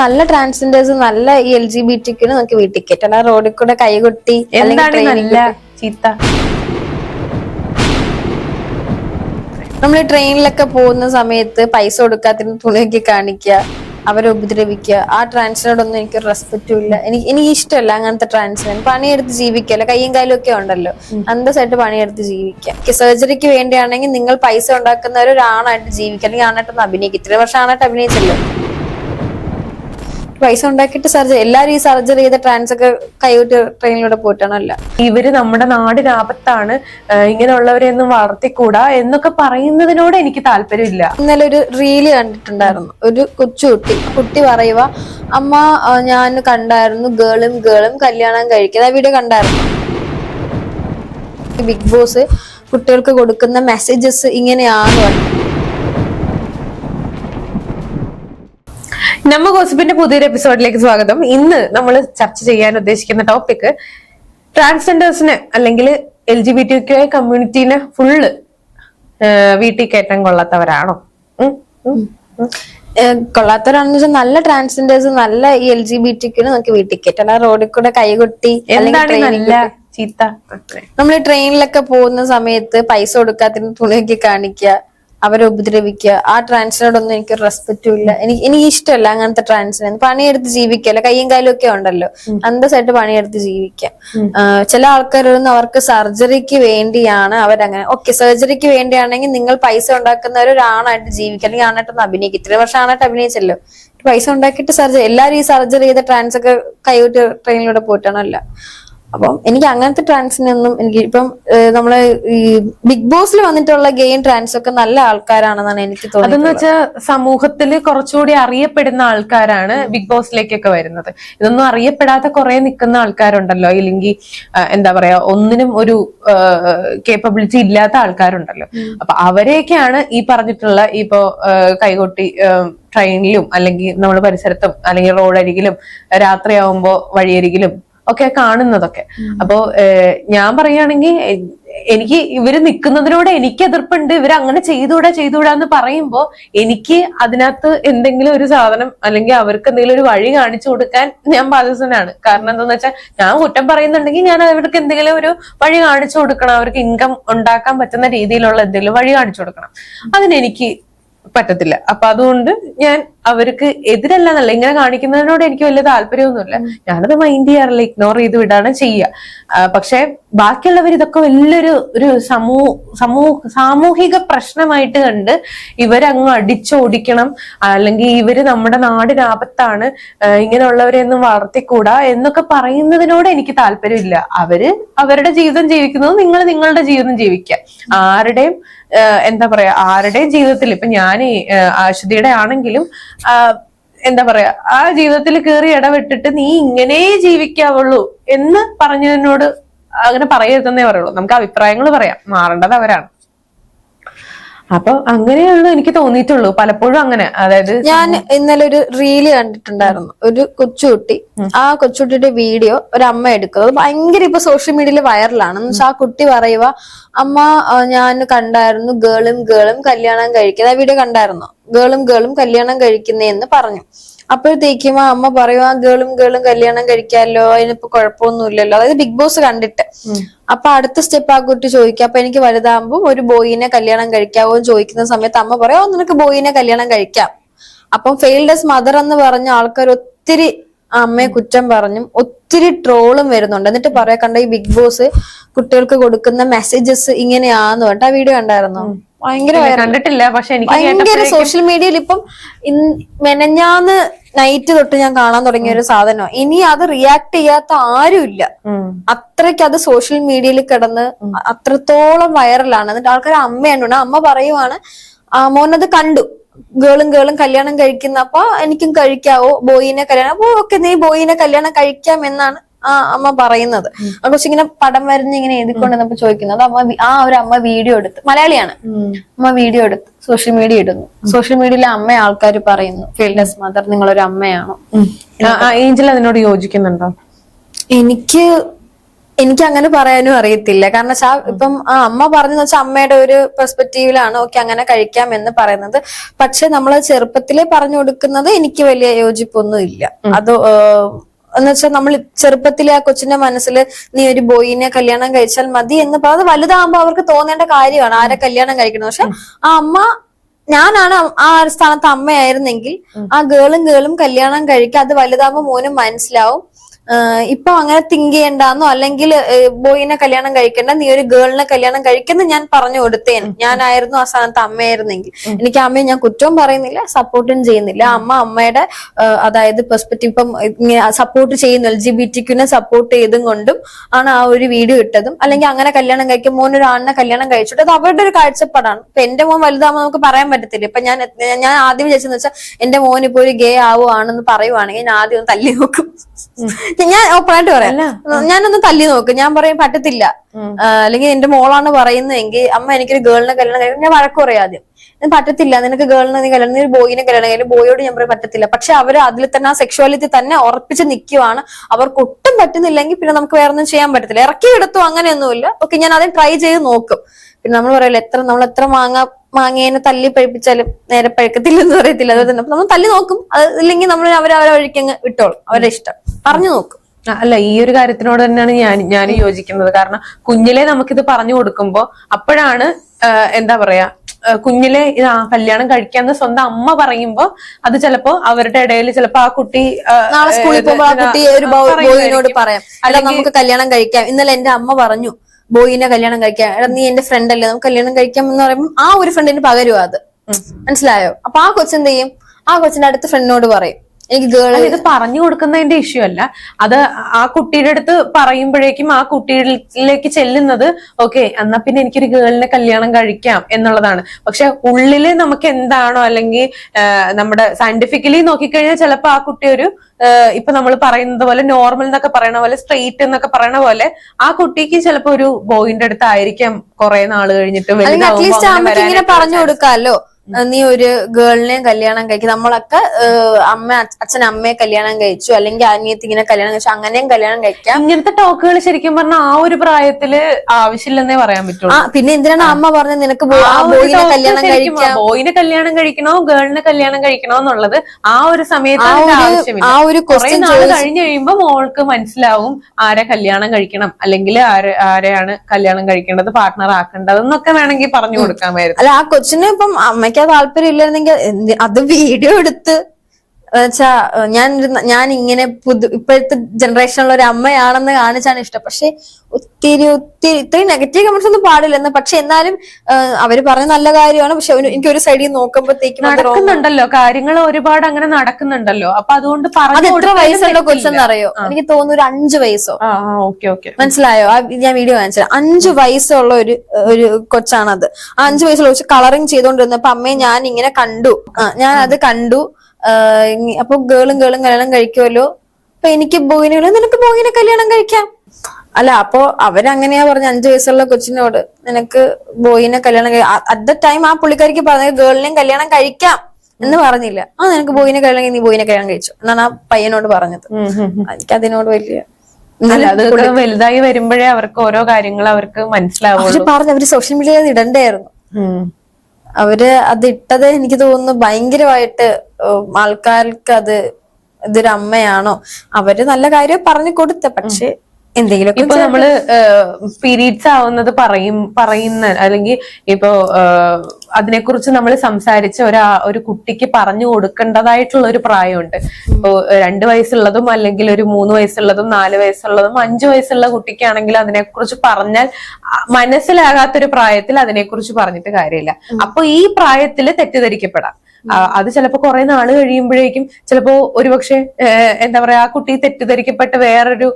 നല്ല ട്രാൻസ്ജെൻഡേഴ്സ് നല്ല ഈ എൽ ജി ബി ടിക്ക് നമുക്ക് വീട്ടിൽ കയറ്റാം. അല്ല റോഡിൽ കൂടെ കൈകൊട്ടി എന്താണ് നല്ല ചീത്ത? നമ്മൾ ട്രെയിനിലൊക്കെ പോകുന്ന സമയത്ത് പൈസ കൊടുക്കാത്തിന് തുണിയൊക്കെ കാണിക്കുക അവരെ ഉപദ്രവിക്കുക. ആ ട്രാൻസിനോടൊന്നും എനിക്ക് റെസ്പെക്റ്റും ഇല്ല. എനിക്ക് എനിക്ക് ഇഷ്ടമല്ല അങ്ങനത്തെ ട്രാൻസിന് പണിയെടുത്ത് ജീവിക്കല്ല? കയ്യും കാലും ഒക്കെ ഉണ്ടല്ലോ. അന്തസ്സായിട്ട് പണിയെടുത്ത് ജീവിക്കുക സർജറിക്ക് വേണ്ടിയാണെങ്കിൽ നിങ്ങൾ പൈസ ഉണ്ടാക്കുന്നവർ ഒരാണായിട്ട് ജീവിക്കുക. അല്ലെങ്കിൽ ആണായിട്ടൊന്ന് അഭിനയിക്കും ഇത്രയും വർഷം ആണായിട്ട് അഭിനയിച്ചല്ലോ. പൈസ ഉണ്ടാക്കിയിട്ട് സർജറി എല്ലാരും ഈ സർജറി ചെയ്ത ട്രാൻസ് ഒക്കെ കൈവിട്ട് ട്രെയിനിലൂടെ പോയിട്ടാണല്ല ഇവർ നമ്മുടെ നാടിന് ആപത്താണ് ആ, ഇങ്ങനെയുള്ളവരെയൊന്നും വളർത്തിക്കൂടാ എന്നൊക്കെ പറയുന്നതിനോട് എനിക്ക് താല്പര്യമില്ല. ഇന്നലെ ഒരു റീൽ കണ്ടിട്ടുണ്ടായിരുന്നു. ഒരു കൊച്ചുകുട്ടി കുട്ടി. പറയുക അമ്മ ഞാൻ കണ്ടായിരുന്നു ഗേളും ഗേളും കല്യാണം കഴിക്കുന്ന ആ വീഡിയോ കണ്ടായിരുന്നു. ബിഗ് ബോസ് കുട്ടികൾക്ക് കൊടുക്കുന്ന മെസ്സേജസ് ഇങ്ങനെയാണ് പറഞ്ഞു. നമ്മ ഗോസിപ്പിന്റെ പുതിയൊരു എപ്പിസോഡിലേക്ക് സ്വാഗതം. ഇന്ന് നമ്മൾ ചർച്ച ചെയ്യാൻ ഉദ്ദേശിക്കുന്ന ടോപ്പിക് ട്രാൻസ്ജെൻഡേഴ്സിന് അല്ലെങ്കിൽ എൽ ജി ബി ടി കമ്മ്യൂണിറ്റീനെ ഫുള്ള് വീട്ടിൽ കയറ്റാൻ കൊള്ളാത്തവരാണോ? കൊള്ളാത്തവരാണെന്ന് വെച്ചാൽ നല്ല ട്രാൻസ്ജെൻഡേഴ്സ് നല്ല ഈ എൽ ജി ബി ടിക്ക് നമുക്ക് വീട്ടിൽ കയറ്റണം റോഡിൽ കൂടെ കൈകൊട്ടി എന്താണ് നല്ല ചീത്ത? നമ്മൾ ട്രെയിനിലൊക്കെ പോകുന്ന സമയത്ത് പൈസ കൊടുക്കാത്തിന് തുണിയൊക്കെ കാണിക്കുക അവരെ ഉപദ്രവിക്കുക. ആ ട്രാൻസിനോടൊന്നും എനിക്ക് റെസ്പെക്റ്റും ഇല്ല. എനിക്ക് എനിക്ക് ഇഷ്ടമല്ല അങ്ങനത്തെ ട്രാൻസിന്. പണിയെടുത്ത് ജീവിക്കല്ല? കയ്യും കാലും ഒക്കെ ഉണ്ടല്ലോ. അന്തസ്സായിട്ട് പണിയെടുത്ത് ജീവിക്കാം. ചില ആൾക്കാരൊന്നും അവർക്ക് സർജറിക്ക് വേണ്ടിയാണ് അവരങ്ങനെ. ഓക്കെ സർജറിക്ക് വേണ്ടിയാണെങ്കിൽ നിങ്ങൾ പൈസ ഉണ്ടാക്കുന്നവർ ഒരാണായിട്ട് ജീവിക്കുക. അല്ലെങ്കിൽ ആണായിട്ടൊന്ന് അഭിനയിക്കും ഇത്രയും വർഷം ആണായിട്ട് അഭിനയിച്ചല്ലോ. പൈസ ഉണ്ടാക്കിയിട്ട് സർജറി എല്ലാവരും ഈ സർജറി ചെയ്ത ട്രാൻസ് ഒക്കെ കൈവിട്ട് ട്രെയിനിലൂടെ പോയിട്ടാണല്ലോ. അപ്പം എനിക്ക് അങ്ങനത്തെ ട്രാൻസിനൊന്നും എനിക്ക് ഇപ്പം നമ്മൾ ഈ ബിഗ് ബോസിൽ വന്നിട്ടുള്ള ഗെയിം ട്രാൻസ് ഒക്കെ നല്ല ആൾക്കാരാണെന്നാണ് എനിക്ക് തോന്നുന്നത് അതെന്ന് വെച്ചാൽ സമൂഹത്തിൽ കുറച്ചുകൂടി അറിയപ്പെടുന്ന ആൾക്കാരാണ് ബിഗ് ബോസിലേക്കൊക്കെ വരുന്നത്. ഇതൊന്നും അറിയപ്പെടാത്ത കുറെ നിൽക്കുന്ന ആൾക്കാരുണ്ടല്ലോ ഇല്ലെങ്കിൽ എന്താ പറയാ ഒന്നിനും ഒരു കേപ്പബിലിറ്റി ഇല്ലാത്ത ആൾക്കാരുണ്ടല്ലോ. അപ്പൊ അവരെയൊക്കെയാണ് ഈ പറഞ്ഞിട്ടുള്ള ഇപ്പോ കൈകൊട്ടി ട്രെയിനിലും അല്ലെങ്കിൽ നമ്മുടെ പരിസരത്തും അല്ലെങ്കിൽ റോഡരികിലും രാത്രിയാവുമ്പോ വഴിയരികിലും ഒക്കെ കാണുന്നതൊക്കെ. അപ്പോ ഞാൻ പറയുകയാണെങ്കിൽ എനിക്ക് ഇവർ നിൽക്കുന്നതിനോട് എനിക്ക് എതിർപ്പുണ്ട് ഇവർ അങ്ങനെ ചെയ്തുകൂടാ ചെയ്തുകൂടാ എന്ന് പറയുമ്പോ എനിക്ക് അതിനകത്ത് എന്തെങ്കിലും ഒരു സാധനം അല്ലെങ്കിൽ അവർക്ക് എന്തെങ്കിലും ഒരു വഴി കാണിച്ചു കൊടുക്കാൻ ഞാൻ ബാധ്യസ്ഥനാണ്. കാരണം എന്താന്ന് വെച്ചാൽ ഞാൻ കുറ്റം പറയുന്നുണ്ടെങ്കിൽ ഞാൻ അവർക്ക് എന്തെങ്കിലും ഒരു വഴി കാണിച്ചു കൊടുക്കണം അവർക്ക് ഇൻകം ഉണ്ടാക്കാൻ പറ്റുന്ന രീതിയിലുള്ള എന്തെങ്കിലും വഴി കാണിച്ചു കൊടുക്കണം. അതിനെനിക്ക് പറ്റത്തില്ല. അപ്പൊ അതുകൊണ്ട് ഞാൻ അവർക്ക് എതിരല്ല എന്നല്ല ഇങ്ങനെ കാണിക്കുന്നതിനോട് എനിക്ക് വലിയ താല്പര്യമൊന്നുമില്ല. ഞാനത് മൈൻഡ് ചെയ്യാറില്ല ഇഗ്നോർ ചെയ്ത് വിടാണ് ചെയ്യുക. പക്ഷെ ബാക്കിയുള്ളവർ ഇതൊക്കെ വലിയൊരു ഒരു സമൂഹ സമൂഹ സാമൂഹിക പ്രശ്നമായിട്ട് കണ്ട് ഇവരങ്ങ് അടിച്ചോടിക്കണം അല്ലെങ്കിൽ ഇവർ നമ്മുടെ നാടിന് ആപത്താണ് ആ, ഇങ്ങനെയുള്ളവരെയൊന്നും വളർത്തിക്കൂടാ എന്നൊക്കെ പറയുന്നതിനോട് എനിക്ക് താല്പര്യമില്ല. അവർ അവരുടെ ജീവിതം ജീവിക്കുന്നത് നിങ്ങൾ നിങ്ങളുടെ ജീവിതം ജീവിക്കുക. ആരുടെയും എന്താ പറയാ ആരുടെയും ജീവിതത്തിൽ ഇപ്പൊ ഞാൻ അശ്വതിയുടെ ആണെങ്കിലും എന്താ പറയാ ആ ജീവിതത്തിൽ കയറി ഇടപെട്ടിട്ട് നീ ഇങ്ങനെ ജീവിക്കാവുള്ളൂ എന്ന് പറഞ്ഞതിനോട് അങ്ങനെ പറയരുതെന്നേ പറയുള്ളൂ. നമുക്ക് അഭിപ്രായങ്ങൾ പറയാം. മാറേണ്ടത് അവരാണ്. അപ്പൊ അങ്ങനെയാണ് എനിക്ക് തോന്നിയിട്ടുള്ളൂ. പലപ്പോഴും അങ്ങനെ. അതായത് ഞാൻ ഇന്നലെ ഒരു റീൽ കണ്ടിട്ടുണ്ടായിരുന്നു. ഒരു കൊച്ചുകുട്ടി. ആ കൊച്ചുകുട്ടിയുടെ വീഡിയോ ഒരു അമ്മ എടുക്കുന്നത് ഭയങ്കര ഇപ്പൊ സോഷ്യൽ മീഡിയയിൽ വൈറലാണ് ആ കുട്ടി പറയുക അമ്മ ഞാൻ കണ്ടായിരുന്നു ഗേളും ഗേളും കല്യാണം കഴിക്കുന്നത് ആ വീഡിയോ കണ്ടായിരുന്നു. ഗേളും ഗേളും കല്യാണം കഴിക്കുന്നതെന്ന് പറഞ്ഞു. അപ്പോഴത്തേക്കും ആ അമ്മ പറയും ആ ഗേളും ഗേളും കല്യാണം കഴിക്കാമല്ലോ അതിനിപ്പോ കുഴപ്പമൊന്നുമില്ലല്ലോ. അതായത് ബിഗ് ബോസ് കണ്ടിട്ട്. അപ്പൊ അടുത്ത സ്റ്റെപ്പ് ആ കുട്ടി ചോദിക്കുക അപ്പൊ എനിക്ക് വലുതാകുമ്പോ ഒരു ബോയിനെ കല്യാണം കഴിക്കാവോ? എന്ന് ചോദിക്കുന്ന സമയത്ത് അമ്മ പറയാം "ഓ, നിനക്ക് ബോയിനെ കല്യാണം കഴിക്കാം. അപ്പം ഫെയിൽഡസ് മദർ എന്ന് പറഞ്ഞ ആൾക്കാർ ഒത്തിരി അമ്മയെ കുറ്റം പറഞ്ഞും ഒത്തിരി ട്രോളും വരുന്നുണ്ട്. എന്നിട്ട് പറയാ കണ്ട ഈ ബിഗ് ബോസ് കുട്ടികൾക്ക് കൊടുക്കുന്ന മെസ്സേജസ് ഇങ്ങനെയാന്ന് പറഞ്ഞിട്ട് ആ വീഡിയോ കണ്ടായിരുന്നോ? ഭയങ്കര കണ്ടിട്ടില്ല പക്ഷെ ഭയങ്കര സോഷ്യൽ മീഡിയയിൽ ഇപ്പം മെനഞ്ഞാന്ന് നൈറ്റ് തൊട്ട് ഞാൻ കാണാൻ തുടങ്ങിയ ഒരു സാധനം ഇനി അത് റിയാക്ട് ചെയ്യാത്ത ആരുമില്ല. ഇല്ല അത്രയ്ക്ക് അത് സോഷ്യൽ മീഡിയയിൽ കിടന്ന് അത്രത്തോളം വൈറലാണ് എന്നിട്ട് ആൾക്കാർ അമ്മയാണ് അമ്മ പറയുവാണ് മോനത് കണ്ടു. ഗേളും ഗേളും കല്യാണം കഴിക്കുന്ന അപ്പൊ എനിക്കും കഴിക്കാവോ? ബോയിനെ കല്യാണം അപ്പൊ ഓക്കെ നീ ബോയിനെ കല്യാണം കഴിക്കാം എന്നാണ് ആ അമ്മ പറയുന്നത്. പക്ഷെ ഇങ്ങനെ പടം വരഞ്ഞ് ഇങ്ങനെ എഴുതിക്കൊണ്ടിരുന്നപ്പോ ചോദിക്കുന്നത് അമ്മ ആ ഒരു അമ്മ വീഡിയോ എടുത്ത് മലയാളിയാണ്. അമ്മ വീഡിയോ എടുത്ത് സോഷ്യൽ മീഡിയ ഇടുന്നു. സോഷ്യൽ മീഡിയയിലെ അമ്മ ആൾക്കാർ പറയുന്നു ഫീൽഡസ് മദർ നിങ്ങളൊരു അമ്മയാണോ? ഏഞ്ചൽ അതിനോട് യോജിക്കുന്നുണ്ടോ? എനിക്ക് എനിക്ക് അങ്ങനെ പറയാനും അറിയത്തില്ല. കാരണം വെച്ചാ ഇപ്പം ആ അമ്മ പറഞ്ഞെന്ന് വെച്ചാൽ അമ്മയുടെ ഒരു പെർസ്പെക്റ്റീവിലാണ് ഓക്കെ അങ്ങനെ കഴിക്കാം എന്ന് പറയുന്നത്. പക്ഷെ നമ്മൾ ചെറുപ്പത്തിലേ പറഞ്ഞു കൊടുക്കുന്നത് എനിക്ക് വലിയ യോജിപ്പൊന്നും ഇല്ല. അത് എന്ന് വെച്ചാൽ നമ്മൾ ചെറുപ്പത്തിലെ ആ കൊച്ചിന്റെ മനസ്സിൽ നീ ഒരു ബോയിനെ കല്യാണം കഴിച്ചാൽ മതി എന്ന് അത് വലുതാകുമ്പോ അവർക്ക് തോന്നേണ്ട കാര്യമാണ് ആരെ കല്യാണം കഴിക്കണം. പക്ഷെ ആ അമ്മ ഞാനാണ് ആ സ്ഥാനത്ത് അമ്മയായിരുന്നെങ്കിൽ ആ ഗേളും ഗേളും കല്യാണം കഴിക്കുക അത് വലുതാകുമ്പോ മോനും മനസ്സിലാവും. ഇപ്പൊ അങ്ങനെ തിങ്ക് ചെയ്യണ്ടെന്നോ? അല്ലെങ്കിൽ ബോയിനെ കല്യാണം കഴിക്കണ്ട നീ ഒരു ഗേളിനെ കല്യാണം കഴിക്കുന്ന ഞാൻ പറഞ്ഞു കൊടുത്തേന്. ഞാനായിരുന്നു ആ സ്ഥാനത്ത് അമ്മയായിരുന്നെങ്കിൽ. എനിക്ക് അമ്മയെ ഞാൻ കുറ്റവും പറയുന്നില്ല സപ്പോർട്ടും ചെയ്യുന്നില്ല. അമ്മ അമ്മയുടെ അതായത് പെർസ്പെക്റ്റീവ് ഇപ്പം സപ്പോർട്ട് ചെയ്യുന്നു എൽ ജി ബി ടിക്കുനെ സപ്പോർട്ട് ചെയ്തും കൊണ്ടും ആണ് ആ ഒരു വീഡിയോ ഇട്ടതും. അല്ലെങ്കിൽ അങ്ങനെ കല്യാണം കഴിക്കും മോൻ ഒരു ആണിനെ കല്യാണം കഴിച്ചിട്ട് അത് അവരുടെ ഒരു കാഴ്ചപ്പാടാണ്. ഇപ്പൊ എന്റെ മോൻ വലുതാകുമ്പോൾ നമുക്ക് പറയാൻ പറ്റത്തില്ല. ഇപ്പൊ ഞാൻ ഞാൻ ആദ്യം വിചാരിച്ചെന്ന് വെച്ചാൽ എന്റെ മോൻ ഇപ്പൊ ഒരു ഗേ ആവുകയാണെന്ന് പറയുവാണെങ്കിൽ ഞാൻ ആദ്യം ഒന്ന് തല്ലി നോക്കും. ഞാൻ ഓപ്പണായിട്ട് പറയാം. ഞാനൊന്ന് തല്ലി നോക്ക്. ഞാൻ പറയും പറ്റത്തില്ല. അല്ലെങ്കിൽ എന്റെ മോളാണ് പറയുന്നതെങ്കിൽ അമ്മ എനിക്കൊരു ഗേളിനെ കല്യാണം കഴിക്കും ഞാൻ വഴക്ക് പറയാം ആദ്യം. പറ്റത്തില്ല നിനക്ക് ഗേളിനെ നീ കല്യാണം നീ ഒരു ബോയിനെ കല്യാണം കഴിക്കും ബോയോട് ഞാൻ പറയും പറ്റത്തില്ല. പക്ഷെ അവർ അതിൽ തന്നെ ആ സെക്ഷുവാലിറ്റി തന്നെ ഉറപ്പിച്ച് നിൽക്കുവാണ് അവർക്ക് ഒട്ടും പറ്റുന്നില്ലെങ്കിൽ പിന്നെ നമുക്ക് വേറെ ഒന്നും ചെയ്യാൻ പറ്റത്തില്ല. ഇറക്കി എടുത്തു അങ്ങനെയൊന്നുമില്ല. ഓക്കെ ഞാൻ ആദ്യം ട്രൈ ചെയ്ത് നോക്കും. പിന്നെ നമ്മൾ പറയല്ലോ എത്ര നമ്മൾ എത്ര മാങ്ങ മാങ്ങേനെ തല്ലി പഴിപ്പിച്ചാലും നേരെ പഴുക്കത്തില്ലെന്ന് പറയത്തില്ല. അതുപോലെ തന്നെ. നമ്മൾ തല്ലി നോക്കും. അത് ഇല്ലെങ്കിൽ നമ്മൾ അവരെ വഴിക്കങ്ങ് വിട്ടോളും. അവരുടെ ഇഷ്ടം. പറഞ്ഞു നോക്കും. അല്ല ഈ ഒരു കാര്യത്തിനോട് തന്നെയാണ് ഞാൻ ഞാൻ യോജിക്കുന്നത്. കാരണം കുഞ്ഞിലെ നമുക്കിത് പറഞ്ഞു കൊടുക്കുമ്പോ അപ്പോഴാണ് എന്താ പറയാ കുഞ്ഞിലെ ആ കല്യാണം കഴിക്കാന്ന് സ്വന്തം അമ്മ പറയുമ്പോ അത് ചിലപ്പോ അവരുടെ ഇടയിൽ ചിലപ്പോ ആ കുട്ടി നാളെ സ്കൂളിൽ പോകുമ്പോൾ ആ കുട്ടി ഒരു ബോയിനോട് പറയാം. അല്ല നമുക്ക് കല്യാണം കഴിക്കാം. ഇന്നലെ എന്റെ അമ്മ പറഞ്ഞു ബോയിനെ കല്യാണം കഴിക്കാൻ. എടാ നീ എന്റെ ഫ്രണ്ട് അല്ലേ? നമുക്ക് കല്യാണം കഴിക്കാം എന്ന് പറയുമ്പോൾ ആ ഒരു ഫ്രണ്ടിന് പകരുവാ അത്. മനസ്സിലായോ? അപ്പൊ ആ കൊച്ചെന്ത് ചെയ്യും ആ കൊച്ചിന്റെ അടുത്ത ഫ്രണ്ടിനോട് പറയും. ഇത് പറഞ്ഞു കൊടുക്കുന്നതിന്റെ ഇഷ്യൂ അല്ല. അത് ആ കുട്ടിയുടെ അടുത്ത് പറയുമ്പോഴേക്കും ആ കുട്ടിയിലേക്ക് ചെല്ലുന്നത് ഓക്കെ എന്നാ പിന്നെ എനിക്കൊരു ഗേളിനെ കല്യാണം കഴിക്കാം എന്നുള്ളതാണ്. പക്ഷെ ഉള്ളിൽ നമുക്ക് എന്താണോ അല്ലെങ്കിൽ നമ്മുടെ സയന്റിഫിക്കലി നോക്കിക്കഴിഞ്ഞാൽ ചിലപ്പോ ആ കുട്ടി ഒരു ഇപ്പൊ നമ്മൾ പറയുന്നത് പോലെ നോർമൽ എന്നൊക്കെ പറയണ പോലെ സ്ട്രെയിറ്റ് എന്നൊക്കെ പറയണ പോലെ ആ കുട്ടിക്ക് ചിലപ്പോ ഒരു ബോയിന്റെ അടുത്തായിരിക്കാം കുറെ നാൾ കഴിഞ്ഞിട്ട് പറഞ്ഞു കൊടുക്കാല്ലോ കൊടുക്കാമല്ലോ. നീ ഒരു ഗേളിനെയും കല്യാണം കഴിക്കും. നമ്മളൊക്കെ അമ്മ അച്ഛൻ അമ്മയെ കല്യാണം കഴിച്ചു അല്ലെങ്കിൽ അനിയത്തി ഇങ്ങനെ കല്യാണം കഴിച്ചു അങ്ങനെയും കല്യാണം കഴിക്കാം. ഇങ്ങനത്തെ ടോക്കുകൾ ശരിക്കും പറഞ്ഞാൽ ആ ഒരു പ്രായത്തിൽ ആവശ്യമില്ലെന്നേ പറയാൻ പറ്റുള്ളൂ. ആ പിന്നെ എന്തിനാണ് അമ്മ പറഞ്ഞത് നിനക്ക് ബോയിനെ കല്യാണം കഴിക്കാം? ബോയിനെ കല്യാണം കഴിക്കണോ ഗേളിനെ കല്യാണം കഴിക്കണോ എന്നുള്ളത് ആ ഒരു സമയത്ത് ആ ഒരു ആവശ്യമില്ല. ആ ഒരു കഴിഞ്ഞ് കഴിയുമ്പോ മോൾക്ക് മനസ്സിലാവും ആരെ കല്യാണം കഴിക്കണം അല്ലെങ്കിൽ ആരെ ആരെയാണ് കല്യാണം കഴിക്കേണ്ടത് പാർട്ട്ണർ ആക്കേണ്ടത് എന്നൊക്കെ വേണമെങ്കിൽ പറഞ്ഞു കൊടുക്കാമായിരുന്നു അല്ല ആ കൊച്ചിന് ഇപ്പം അമ്മയ്ക്ക് ആ താല്പര്യം ഇല്ലായിരുന്നെങ്കിൽ അത് വീഡിയോ എടുത്ത് വെച്ചാ ഞാൻ ഞാൻ ഇങ്ങനെ പുതു ഇപ്പോഴത്തെ ജനറേഷനിലുള്ള ഒരു അമ്മയാണെന്ന് കാണിച്ചാണ് ഇഷ്ടം. പക്ഷെ ഒത്തിരി ഒത്തിരി ഇത്രയും നെഗറ്റീവ് കമന്റ്സ് ഒന്നും പാടില്ല എന്ന്. പക്ഷെ എന്നാലും അവർ അവർ പറഞ്ഞ നല്ല കാര്യമാണ്. പക്ഷെ എനിക്ക് ഒരു സൈഡിൽ നോക്കുമ്പോഴത്തേക്കും നടക്കുന്നുണ്ടല്ലോ. കാര്യങ്ങൾ ഒരുപാട് അങ്ങനെ നടക്കുന്നുണ്ടല്ലോ. അപ്പൊ അതുകൊണ്ട് അത് എത്ര വയസ്സുള്ള കൊച്ചെന്നറിയോ? എനിക്ക് തോന്നുന്നു ഒരു അഞ്ചു വയസ്സോ. മനസ്സിലായോ? ഞാൻ വീഡിയോ കാണിച്ചത്. അഞ്ചു വയസ്സുള്ള ഒരു ഒരു കൊച്ചാണത്. ആ അഞ്ചു വയസ്സുള്ള കൊച്ച് കളറിങ് ചെയ്തോണ്ടിരുന്നപ്പോ അമ്മയെ ഞാൻ ഇങ്ങനെ കണ്ടു. ഞാൻ അത് കണ്ടു. അപ്പൊ ഗേളും ഗേളും കല്യാണം കഴിക്കുമല്ലോ അപ്പൊ എനിക്ക് ബോയിനെ നിനക്ക് ബോയിനെ കല്യാണം കഴിക്കാം. അല്ല അപ്പൊ അവരങ്ങനെയാ പറഞ്ഞ അഞ്ചു വയസ്സുള്ള കൊച്ചിനോട് നിനക്ക് ബോയിനെ കല്യാണം അറ്റ് ദ ടൈം ആ പുള്ളിക്കാരിക്ക് പറഞ്ഞത് ഗേളിനെയും കല്യാണം കഴിക്കാം എന്ന് പറഞ്ഞില്ല. ആ നിനക്ക് ബോയിനെ കല്യാണം നീ ബോയിനെ കല്യാണം കഴിച്ചു എന്നാണ് ആ പയ്യനോട് പറഞ്ഞത്. എനിക്ക് അതിനോട് വലിയ വലുതായി വരുമ്പോഴേ അവർക്ക് ഓരോ കാര്യങ്ങൾ അവർക്ക് മനസ്സിലാവും പറഞ്ഞു അവർ സോഷ്യൽ മീഡിയയിൽ ഇടണ്ടായിരുന്നു. അവർ അത് ഇട്ടത് എനിക്ക് തോന്നുന്നു ഭയങ്കരമായിട്ട് ആൾക്കാർക്ക് അത് ഇതൊരു അമ്മയാണോ അവർ നല്ല കാര്യം പറഞ്ഞു കൊടുത്ത പക്ഷെ എന്തെങ്കിലും ഇപ്പൊ നമ്മൾ പീരീഡ്സ് ആവുന്നത് പറയും പറയുന്ന അല്ലെങ്കിൽ ഇപ്പോ അതിനെക്കുറിച്ച് നമ്മൾ സംസാരിച്ച ഒരാ ഒരു കുട്ടിക്ക് പറഞ്ഞു കൊടുക്കേണ്ടതായിട്ടുള്ള ഒരു പ്രായമുണ്ട്. ഇപ്പോ രണ്ട് വയസ്സുള്ളതും അല്ലെങ്കിൽ ഒരു മൂന്ന് വയസ്സുള്ളതും നാല് വയസ്സുള്ളതും അഞ്ചു വയസ്സുള്ള കുട്ടിക്കാണെങ്കിൽ അതിനെക്കുറിച്ച് പറഞ്ഞാൽ മനസ്സിലാകാത്തൊരു പ്രായത്തിൽ അതിനെക്കുറിച്ച് പറഞ്ഞിട്ട് കാര്യമില്ല. അപ്പൊ ഈ പ്രായത്തിൽ തെറ്റിദ്ധരിക്കപ്പെടാം. അത് ചിലപ്പോ കുറെ നാൾ കഴിയുമ്പോഴേക്കും ചിലപ്പോ ഒരുപക്ഷെ എന്താ പറയാ ആ കുട്ടി തെറ്റിദ്ധരിക്കപ്പെട്ട് വേറൊരു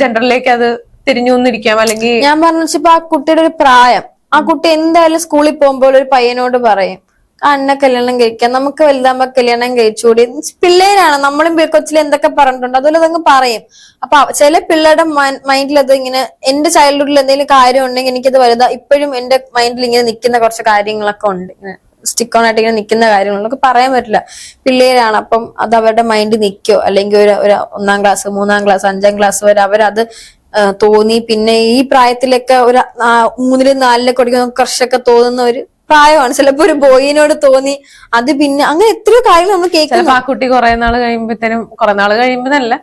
ജെൻഡറിലേക്ക് അത് തിരിഞ്ഞു വന്നിരിക്കാം അല്ലെങ്കിൽ ഞാൻ പറഞ്ഞു ആ കുട്ടിയുടെ ഒരു പ്രായം ആ കുട്ടി എന്തായാലും സ്കൂളിൽ പോകുമ്പോൾ ഒരു പയ്യനോട് പറയും അന്ന കല്യാണം കഴിക്കാം. നമുക്ക് വലുതാകുമ്പോ കല്യാണം കഴിച്ചുകൂടി പിള്ളേരാണ് നമ്മളും കൊച്ചിൽ എന്തൊക്കെ പറഞ്ഞിട്ടുണ്ട് അതുപോലെ അതങ്ങ് പറയും. അപ്പൊ ചില പിള്ളേരുടെ മൈൻഡിൽ അത് ഇങ്ങനെ എന്റെ ചൈൽഡ്ഹുഡിൽ എന്തെങ്കിലും കാര്യം ഉണ്ടെങ്കിൽ എനിക്കത് വലുതാ ഇപ്പോഴും എന്റെ മൈൻഡിൽ ഇങ്ങനെ നിൽക്കുന്ന കുറച്ച് കാര്യങ്ങളൊക്കെ ഉണ്ട്. സ്റ്റിക്ക് ഓൺ ആയിട്ട് ഇങ്ങനെ നിൽക്കുന്ന കാര്യങ്ങളൊക്കെ പറയാൻ പറ്റില്ല. പിള്ളേരാണ് അപ്പം അത് അവരുടെ മൈൻഡ് നിൽക്കോ? അല്ലെങ്കിൽ ഒരു ഒരു ഒന്നാം ക്ലാസ് മൂന്നാം ക്ലാസ് അഞ്ചാം ക്ലാസ് വരെ അവരത് തോന്നി. പിന്നെ ഈ പ്രായത്തിലൊക്കെ ഒരു മൂന്നിൽ നാലിലൊക്കെ പഠിക്കുന്ന കുറച്ചൊക്കെ തോന്നുന്ന ഒരു പ്രായമാണ്. ചിലപ്പോ ഒരു ബോയിനോട് തോന്നി. അത് പിന്നെ അങ്ങനെ എത്രയോ കാര്യങ്ങൾ നമ്മൾ കേൾക്കുന്നു. ആ കുട്ടി കുറെ നാൾ കഴിയുമ്പോഴത്തേനും കുറെ നാൾ കഴിയുമ്പോഴല്ല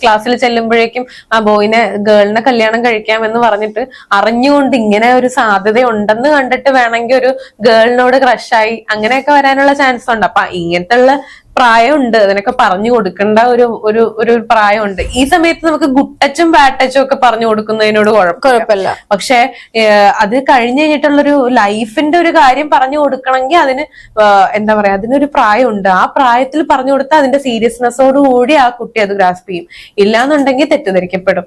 ക്ലാസ്സിൽ ചെല്ലുമ്പോഴേക്കും ആ ബോയിനെ ഗേളിനെ കല്യാണം കഴിക്കാം എന്ന് പറഞ്ഞിട്ട് അറിഞ്ഞുകൊണ്ട് ഇങ്ങനെ ഒരു സാധ്യത ഉണ്ടെന്ന് കണ്ടിട്ട് വേണമെങ്കിൽ ഒരു ഗേളിനോട് ക്രഷായി അങ്ങനെയൊക്കെ വരാനുള്ള ചാൻസ് ഉണ്ട്. അപ്പൊ ഇങ്ങനത്തെ ഉള്ള പ്രായമുണ്ട്. അതിനൊക്കെ പറഞ്ഞു കൊടുക്കേണ്ട ഒരു ഒരു ഒരു പ്രായമുണ്ട്. ഈ സമയത്ത് നമുക്ക് ഗുട്ടച്ചും വാട്ടച്ചും ഒക്കെ പറഞ്ഞു കൊടുക്കുന്നതിനോട് കുഴപ്പമില്ല. പക്ഷെ അത് കഴിഞ്ഞു കഴിഞ്ഞിട്ടുള്ളൊരു ലൈഫിന്റെ ഒരു കാര്യം പറഞ്ഞു കൊടുക്കണമെങ്കിൽ അതിന് എന്താ പറയാ അതിനൊരു പ്രായമുണ്ട്. ആ പ്രായത്തിൽ പറഞ്ഞു കൊടുത്താൽ അതിന്റെ സീരിയസ്നെസ്സോട് കൂടി ആ കുട്ടി അത് ഗ്രാസ്പ് ചെയ്യും. ഇല്ലാന്നുണ്ടെങ്കിൽ തെറ്റിദ്ധരിക്കപ്പെടും.